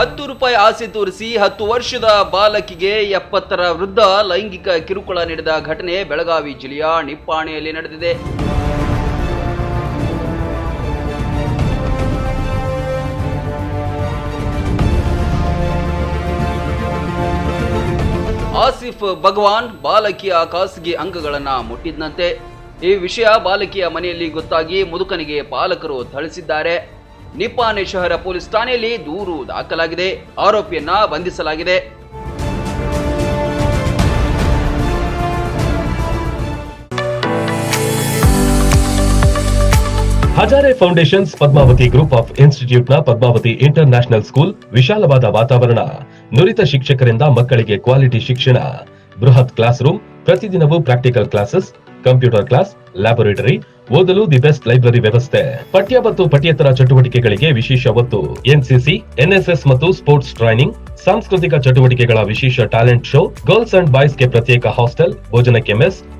ಹತ್ತು ರೂಪಾಯಿ ಆಸೆ ತೋರಿಸಿ ಹತ್ತು ವರ್ಷದ ಬಾಲಕಿಗೆ ಎಪ್ಪತ್ತರ ವೃದ್ಧ ಲೈಂಗಿಕ ಕಿರುಕುಳ ನೀಡಿದ ಘಟನೆ ಬೆಳಗಾವಿ ಜಿಲ್ಲೆಯ ನಿಪ್ಪಾಣಿಯಲ್ಲಿ ನಡೆದಿದೆ. ಆಸಿಫ್ ಭಗವಾನ್ ಬಾಲಕಿಯ ಖಾಸಗಿ ಅಂಗಗಳನ್ನ ಮುಟ್ಟಿದ್ದಂತೆ ಈ ವಿಷಯ ಬಾಲಕಿಯ ಮನೆಯಲ್ಲಿ ಗೊತ್ತಾಗಿ ಮುದುಕನಿಗೆ ಪಾಲಕರು ಥಳಿಸಿದ್ದಾರೆ. ನಿಪ್ಪಾಣಿ ಶಹರ ಪೊಲೀಸ್ ಠಾಣೆಯಲ್ಲಿ ದೂರು ದಾಖಲಾಗಿದೆ. ಆರೋಪಿಯನ್ನ ಬಂಧಿಸಲಾಗಿದೆ. Hazare foundations Padmavati group of ಇನ್ಸ್ಟಿಟ್ಯೂಟ್ನ Padmavati international school ವಿಶಾಲವಾದ ವಾತಾವರಣ, ನುರಿತ ಶಿಕ್ಷಕರಿಂದ ಮಕ್ಕಳಿಗೆ ಕ್ವಾಲಿಟಿ ಶಿಕ್ಷಣ, ಬೃಹತ್ ಕ್ಲಾಸ್ ರೂಮ್ ಪ್ರತಿದಿನವೂ practical classes, computer class, laboratory ಓದಲು ದಿ ಬೆಸ್ಟ್ ಲೈಬ್ರರಿ ವ್ಯವಸ್ಥೆ. ಪಠ್ಯ ಮತ್ತು ಪಠ್ಯೇತರ ಚಟುವಟಿಕೆಗಳಿಗೆ ವಿಶೇಷ ಒತ್ತು. ಎನ್ಸಿಸಿ, ಎನ್ಎಸ್ಎಸ್ ಮತ್ತು ಸ್ಪೋರ್ಟ್ಸ್ ಟ್ರೈನಿಂಗ್, ಸಾಂಸ್ಕೃತಿಕ ಚಟುವಟಿಕೆಗಳ ವಿಶೇಷ ಟ್ಯಾಲೆಂಟ್ ಶೋ, ಗರ್ಲ್ಸ್ ಅಂಡ್ ಬಾಯ್ಸ್ಗೆ ಪ್ರತ್ಯೇಕ ಹಾಸ್ಟೆಲ್, ಭೋಜನಕ್ಕೆ ಮೆಸ್